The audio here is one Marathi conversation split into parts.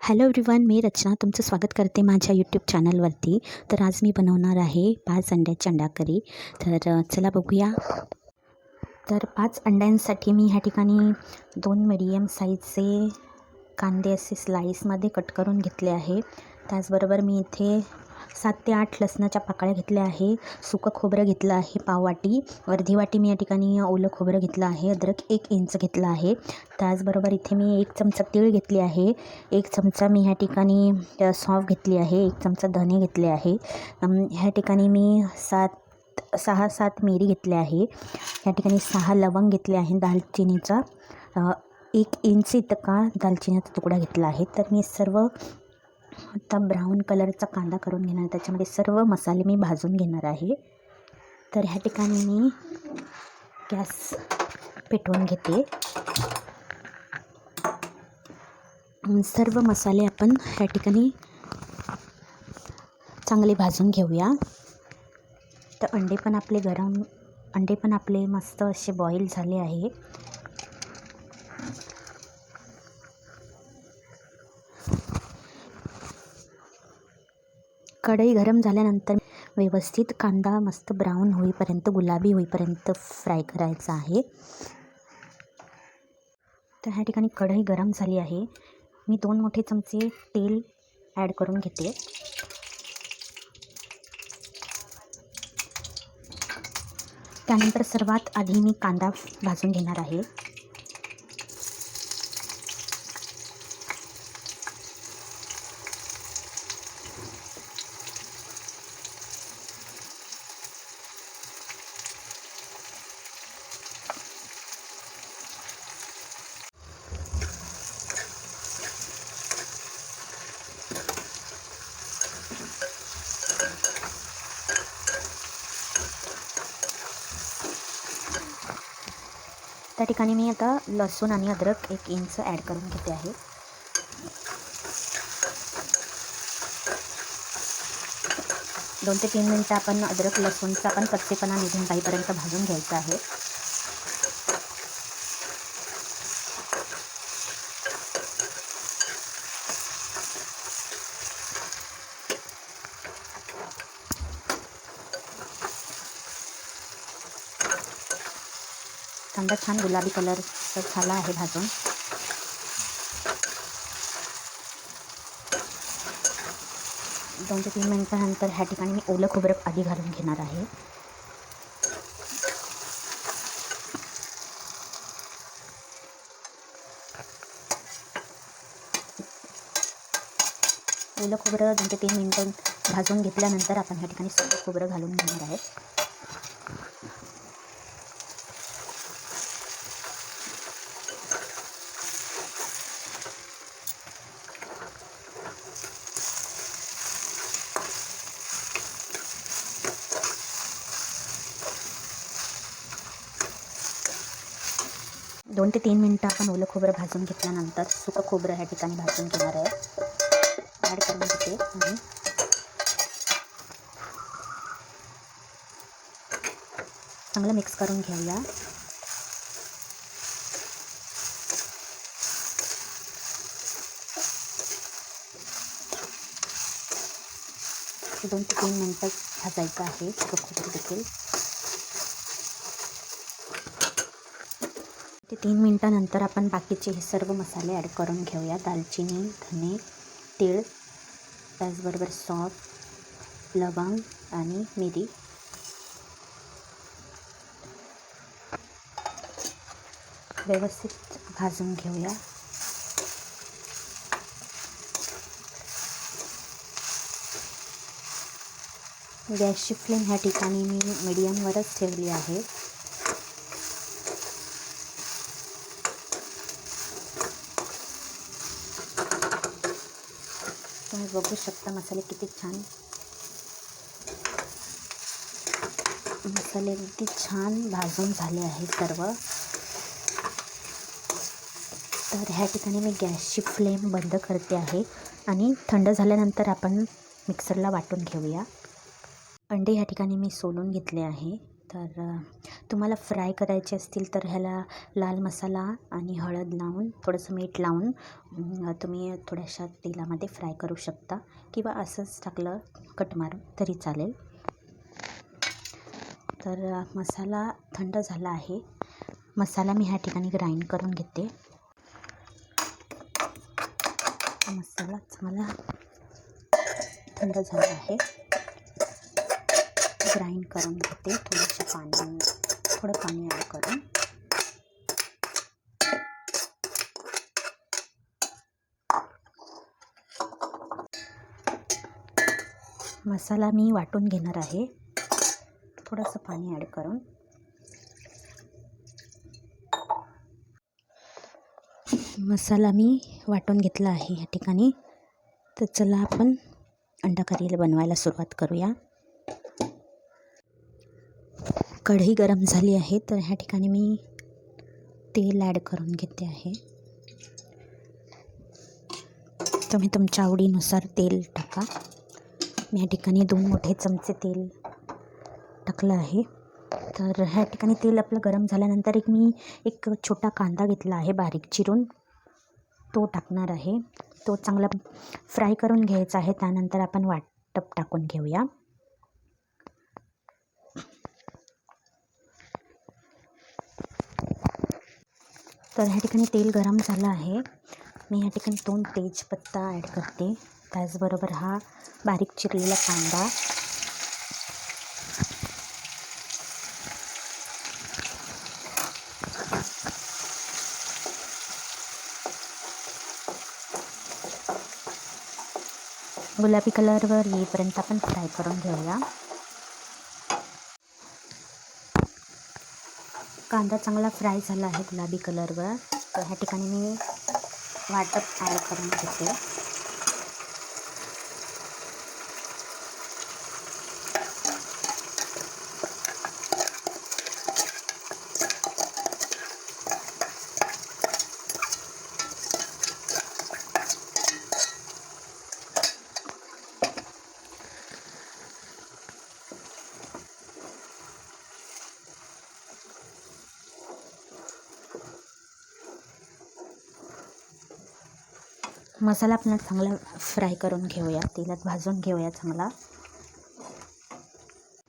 हॅलो एव्हरीवन मी रचना तुमचं स्वागत करते माझ्या यूट्यूब चॅनलवरती तर आज मी बनवणार आहे पाच अंड्याची अंडा करी तर चला बघूया. तर पाच अंड्यांसाठी मी ह्या ठिकाणी दोन मिडियम साईजचे कांदे असे स्लाईसमध्ये कट करून घेतले आहे. त्याचबरोबर मी इथे सात ते आठ लसणाच्या पाकळ्या घेतल्या आहे. सुकं खोबरं घेतलं आहे पाववाटी. अर्धी वाटी मी या ठिकाणी ओलं खोबरं घेतलं आहे. अद्रक एक इंच घेतलं आहे. त्याचबरोबर इथे मी एक चमचा तीळ घेतली आहे. एक चमचा मी ह्या ठिकाणी सॉफ घेतली आहे. एक चमचा धने घेतले आहे. ह्या ठिकाणी मी सात सहा सात मिरी घेतले आहे. ह्या ठिकाणी सहा लवंग घेतले आहे दालचिनीचा. एक इंच इतका दालचिनीचा तुकडा घेतला आहे. तर मी सर्व आता ब्राऊन कलरचा कांदा करून घेणार. त्याच्यामध्ये सर्व मसाले मी भाजून घेणार आहे. तर ह्या ठिकाणी मी गॅस पेटवून घेते. सर्व मसाले आपण ह्या ठिकाणी चांगले भाजून घेऊया. तर अंडे पण आपले गरम अंडे पण आपले मस्त असे बॉईल झाले आहे. कढई गरम झाल्यानंतर व्यवस्थित कांदा मस्त ब्राऊन होईपर्यंत गुलाबी होईपर्यंत फ्राय करायचा आहे. तर ह्या ठिकाणी कढई गरम झाली आहे. मी दोन मोठे चमचे तेल ॲड करून घेते. त्यानंतर सर्वात आधी मी कांदा भाजून घेणार आहे. त्या ठिकाणी मी आता लसूण आणि अद्रक एक इंच ॲड करून घेते आहे. दोन ते तीन मिनटं आपण अद्रक लसूणचा आपण कच्चेपणा निघून जाईपर्यंत भाजून घ्यायचं आहे. कांदा छान गुलाबी कलर झाला आहे भाजून. दोन ते तीन मिनटानंतर ह्या ठिकाणी मी ओलं खोबरं आधी घालून घेणार आहे. ओलं खोबरं दोन ते तीन मिनटं भाजून घेतल्यानंतर आपण ह्या ठिकाणी सगळं खोबरं घालून घेणार आहे दोन ते तीन मिनटं आपण ओलं खोबरं भाजून घेतल्यानंतर सुकं खोबरं ह्या ठिकाणी भाजून घेणार आहे. ॲड करून घेते आणि चांगलं मिक्स करून घेऊया. दोन ते तीन मिनटं भाजायचं आहे सुकं खोबरं देखील. ते तीन मिनटानंतर आपण बाकीचे हे सर्व मसाले ॲड करून घेऊया. दालचिनी धने तीळ त्याचबरोबर सॉफ लवंग आणि मिरी. व्यवस्थित भाजून घेऊया. गॅसची फ्लेम ह्या ठिकाणी मी मीडियमवरच ठेवली आहे. बघू शकता मसाले किती छान. मसाले अगदी छान भाजून झाले आहे सर्व. तर ह्या ठिकाणी मी गॅसची फ्लेम बंद करते आहे आणि थंड झाल्यानंतर आपण मिक्सरला वाटून घेऊया. अंडे ह्या ठिकाणी मी सोलून घेतले आहे. तर तुम्हाला फ्राय करायचे असतील तर ह्याला लाल मसाला आणि हळद लावून थोडंसं मीठ लावून तुम्ही थोड्याशा तेलामध्ये फ्राय करू शकता किंवा असंच टाकलं कट मारून तरी चालेल. तर मसाला थंड झाला आहे. मसाला मी ह्या ठिकाणी ग्राइंड करून घेते. मसाला चांगला थंड झाला आहे. ग्राइंड करून घेते थोडंसं पाणी थोडं पाणी ॲड करून. मसाला मी वाटून घेणार आहे. थोडंसं पाणी ॲड करून. मसाला मी वाटून घेतला आहे या ठिकाणी. तर चला आपण अंडा करीला बनवायला सुरुवात करूया. कढई गरम झाली आहे तर ह्या ठिकाणी मी तेल ॲड करून घेते आहे. तुम्ही तुमच्या आवडीनुसार तेल टाका. मी ह्या ठिकाणी दोन मोठे चमचे तेल टाकलं आहे. तर ह्या ठिकाणी तेल आपलं गरम झाल्यानंतर एक मी एक छोटा कांदा घेतला आहे बारीक चिरून. तो टाकणार आहे. तो चांगला फ्राय करून घ्यायचा आहे. त्यानंतर आपण वाटप टाकून घेऊया. तर ह्या ठिकाणी तेल गरम झालं आहे. मी ह्या ठिकाणी दोन तेजपत्ता ॲड करते. त्याचबरोबर हा बारीक चिरलेला कांदा. गुलाबी कलरवर येईपर्यंत आपण फ्राय करून घेऊया. कांदा चांगला फ्राय झाला आहे गुलाबी कलरवर. तर ह्या ठिकाणी मी वाटप ॲड करून घेते. मसाला आपण चांगला फ्राय करून घेऊया. तेलात भाजून घेऊया चांगला.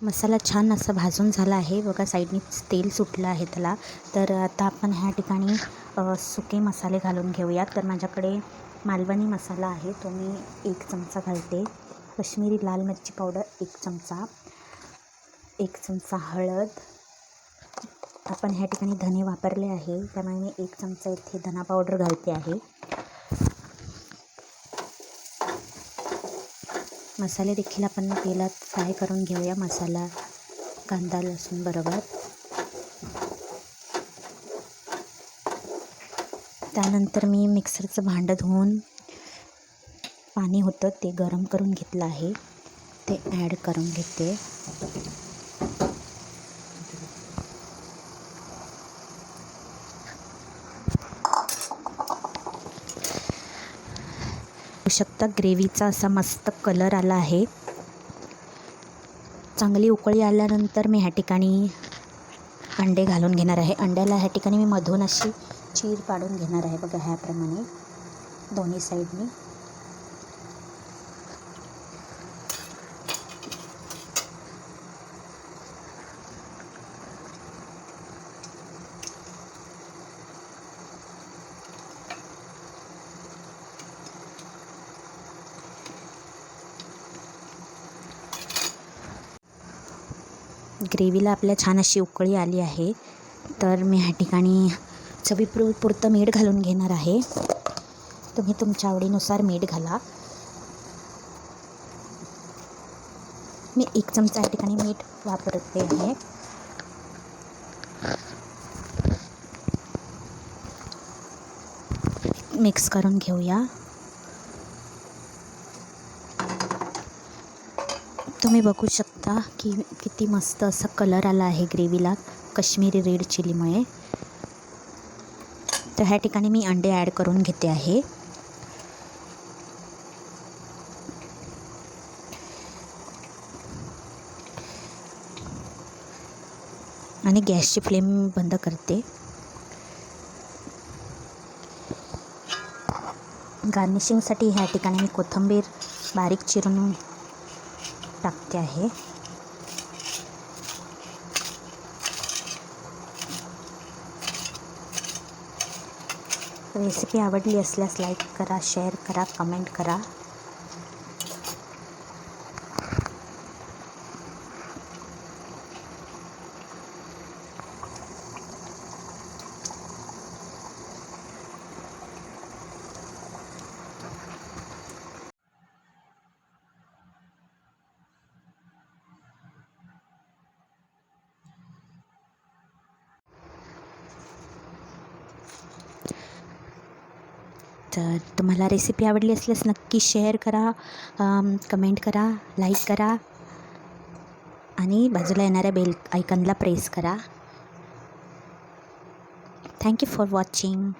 मसाला छान असा भाजून झाला आहे. बघा साईडनी तेल सुटलं आहे त्याला. तर आता आपण ह्या ठिकाणी सुके मसाले घालून घेऊया. तर माझ्याकडे मालवणी मसाला आहे. तो मी एक चमचा घालते. कश्मीरी लाल मिरची पावडर एक चमचा. एक चमचा हळद. आपण ह्या ठिकाणी धने वापरले आहे. त्यामुळे मी एक चमचा इथे धना पावडर घालते आहे. मसाले देखील आपण तेलात फ्राय करून घेऊया. मसाला कांदा लसूण बरोबर. त्यानंतर मी मिक्सरचं भांडं धुवून पाणी होतं ते गरम करून घेतलं आहे. ते ॲड करून घेते. शकता ग्रेव्हीचा असा मस्त कलर आला आहे. चांगली उकळी आल्यानंतर मी ह्या ठिकाणी अंडे घालून घेणार आहे. अंड्याला ह्या ठिकाणी मी मधून अशी चीर पाडून घेणार आहे. बघा ह्याप्रमाणे दोन्ही साईडनी ग्रेव्हीला आपल्या छान अशी उकळी आली आहे. तर मी ह्या ठिकाणी चवीपुर पुरतं मीठ घालून घेणार आहे. तुम्ही तुमच्या आवडीनुसार मीठ घाला. मी एक चमचा या ठिकाणी मीठ वापरते आहे. मिक्स करून घेऊया. तुम्ही बघू शकता की किती मस्त असा कलर आला आहे ग्रेव्हीला कश्मीरी रेड चिलीमुळे तर ह्या ठिकाणी मी अंडे ॲड करून घेते आहे. आणि गॅसची फ्लेम बंद करते. गार्निशिंगसाठी ह्या ठिकाणी मी कोथिंबीर बारीक चिरून टाकते आहे. रेसिपी आवडली असल्यास लाईक करा शेअर करा कमेंट करा. तर तुम्हाला रेसिपी आवडली असल्यास नक्की शेअर करा कमेंट करा लाईक करा आणि बाजूला येणाऱ्या बेल आयकनला प्रेस करा. Thank you for watching